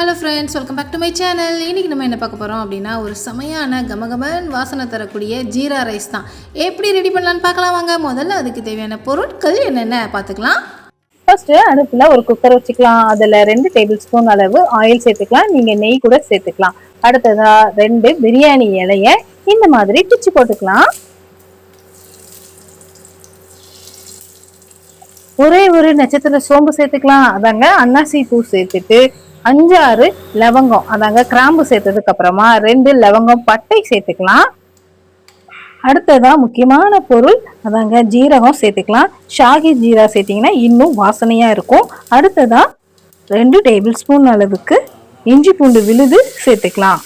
Hello friends welcome back to my channel இன்றைக்கி நம்ம என்ன பார்க்க போகிறோம் அப்படின்னா ஒரு செமையான கமகமன் வாசனை தரக்கூடிய ஜீரா ரைஸ் தான். எப்படி ரெடி பண்ணலான்னு பார்க்கலாம் வாங்க. முதல்ல அதுக்கு தேவையான பொருட்கள் என்னென்ன பார்த்துக்கலாம். ஃபர்ஸ்ட் அடுப்பில் ஒரு குக்கர் வச்சுக்கலாம். அதில் ரெண்டு டேபிள் ஸ்பூன் அளவு ஆயில் சேர்த்துக்கலாம். நீங்கள் நெய் கூட சேர்த்துக்கலாம். அடுத்ததாக ரெண்டு பிரியாணி இலைய இந்த மாதிரி பிச்சு போட்டுக்கலாம். ஒரே ஒரு நட்சத்திர சோம்பு சேர்த்துக்கலாம். அதாங்க அன்னாசி பூ சேர்த்துட்டு அஞ்சாறு லவங்கம். அதாங்க கிராம்பு சேர்த்ததுக்கு அப்புறமா ரெண்டு லவங்கம் பட்டை சேர்த்துக்கலாம். அடுத்ததா முக்கியமான பொருள் அதாங்க ஜீரகம் சேர்த்துக்கலாம். ஷாகி ஜீரா சேர்த்தீங்கன்னா இன்னும் வாசனையா இருக்கும். அடுத்ததா ரெண்டு டேபிள் ஸ்பூன் அளவுக்கு இஞ்சி பூண்டு விழுது சேர்த்துக்கலாம்.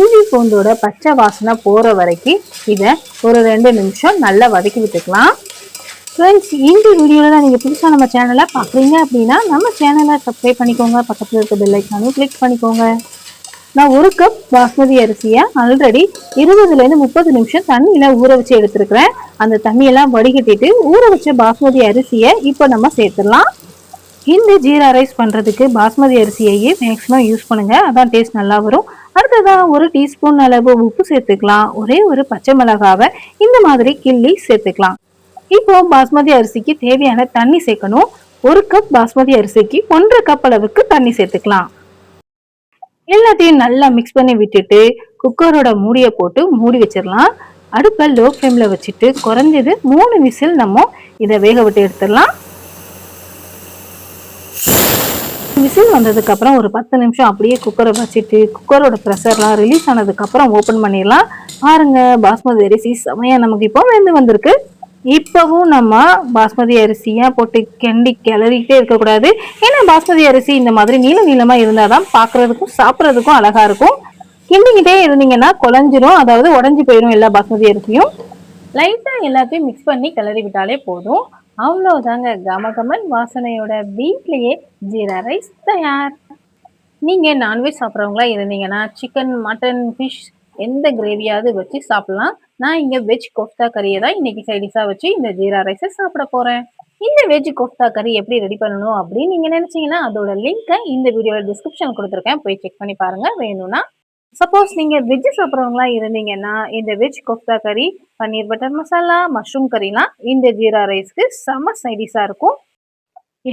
இஞ்சி பூண்டோட பச்சை வாசனை போற வரைக்கும் இதை ஒரு ரெண்டு நிமிஷம் நல்லா வதக்கி விட்டுக்கலாம். ஃப்ரெண்ட்ஸ் இந்த வீடியோவில் தான் நீங்கள் புதுசாக நம்ம சேனலை பார்க்குறீங்க அப்படின்னா நம்ம சேனலை சப்ஸ்கிரைப் பண்ணிக்கோங்க. பக்கத்தில் இருக்க பெல்லைக்கானும் கிளிக் பண்ணிக்கோங்க. நான் ஒரு கப் பாஸ்மதி அரிசியை ஆல்ரெடி இருபதுலேருந்து முப்பது நிமிஷம் தண்ணியில் ஊற வச்சு எடுத்துருக்குறேன். அந்த தண்ணியெல்லாம் வடிகட்டிட்டு ஊற வச்ச பாஸ்மதி அரிசியை இப்போ நம்ம சேர்த்துடலாம். இந்த ஜீரா ரைஸ் பண்ணுறதுக்கு பாஸ்மதி அரிசியையே மேக்ஸிமம் யூஸ் பண்ணுங்கள் அதான் டேஸ்ட் நல்லா வரும். அடுத்ததாக ஒரு டீஸ்பூன் அளவு உப்பு சேர்த்துக்கலாம். ஒரே ஒரு பச்சை மிளகாவை இந்த மாதிரி கிள்ளி சேர்த்துக்கலாம். இப்போ பாஸ்மதி அரிசிக்கு தேவையான தண்ணி சேர்க்கணும். ஒரு கப் பாஸ்மதி அரிசிக்கு ஒன்றரை கப் அளவுக்கு தண்ணி சேர்த்துக்கலாம். எல்லாத்தையும் நல்லா மிக்ஸ் பண்ணி விட்டுட்டு குக்கரோட மூடியை போட்டு மூடி வச்சிடலாம். அடுப்பை லோ ஃப்ளேமில் வச்சுட்டு குறைஞ்சது மூணு விசில் நம்ம இதை வேக விட்டு எடுத்துடலாம். விசில் வந்ததுக்கு அப்புறம் ஒரு பத்து நிமிஷம் அப்படியே குக்கரை வச்சுட்டு குக்கரோட ப்ரெஷர்லாம் ரிலீஸ் ஆனதுக்கு அப்புறம் ஓப்பன் பண்ணிடலாம். பாருங்க பாஸ்மதி அரிசி செமையாக நமக்கு இப்போ வெந்து வந்திருக்கு. இப்போவும் நம்ம பாஸ்மதி அரிசியாக போட்டு கிண்டி கிளறிக்கிட்டே இருக்கக்கூடாது. ஏன்னா பாஸ்மதி அரிசி இந்த மாதிரி நீள நீளமாக இருந்தால் தான் பார்க்குறதுக்கும் சாப்பிட்றதுக்கும் அழகாக இருக்கும். கிண்டிக்கிட்டே இருந்தீங்கன்னா குழஞ்சிரும். அதாவது உடஞ்சி போயிடும் எல்லா பாஸ்மதி அரிசியும். லைட்டாக எல்லாத்தையும் மிக்ஸ் பண்ணி கிளறி விட்டாலே போதும். அவ்வளோதாங்க கமகமன் வாசனையோட வீட்லேயே ஜீரா ரைஸ் தயார். நீங்கள் நான்வெஜ் சாப்பிட்றவங்களா இருந்தீங்கன்னா சிக்கன் மட்டன் ஃபிஷ் எந்த கிரேவியாவது வச்சு சாப்பிட்லாம். நான் இங்கே வெஜ் கோஃப்தா கறியை தான் இன்னைக்கு சைடிஷாக வச்சு இந்த ஜீரா ரைஸை சாப்பிட போகிறேன் இந்த வெஜ் கோஃப்தா கறி எப்படி ரெடி பண்ணணும் அப்படின்னு நீங்கள் நினச்சிங்கன்னா அதோட லிங்க்கை இந்த வீடியோவில் டிஸ்கிரிப்ஷன் கொடுத்துருக்கேன். போய் செக் பண்ணி பாருங்கள் வேணும்னா சப்போஸ் நீங்கள் வெஜ் சாப்பிட்றவங்களா இருந்தீங்கன்னா இந்த veg kofta curry paneer butter masala mushroom கறிலாம் இந்த ஜீரா ரைஸ்க்கு செம சைடிஷாக இருக்கும்.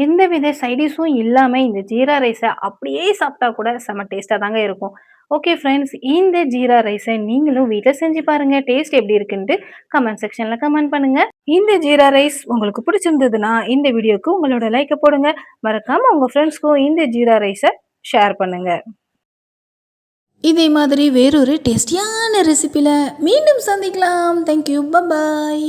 எந்த வித சைடிஷும் இல்லாமல் இந்த ஜீரா ரைஸை அப்படியே சாப்பிட்டா கூட செம டேஸ்ட்டாக தாங்க இருக்கும். ஓகே ஃப்ரெண்ட்ஸ் இந்த ஜீரா ரைஸை நீங்களும் வீட்டில் செஞ்சு பாருங்க. டேஸ்ட் எப்படி இருக்குன்ட்டு கமெண்ட் செக்ஷனில் கமெண்ட் பண்ணுங்க. இந்த ஜீரா ரைஸ் உங்களுக்கு பிடிச்சிருந்ததுன்னா இந்த வீடியோக்கு உங்களோட லைக்கை போடுங்க. மறக்காம உங்க ஃப்ரெண்ட்ஸ்க்கும் இந்த ஜீரா ரைஸை ஷேர் பண்ணுங்க. இதே மாதிரி வேறொரு டேஸ்டியான ரெசிபியில் மீண்டும் சந்திக்கலாம். Thank you bye bye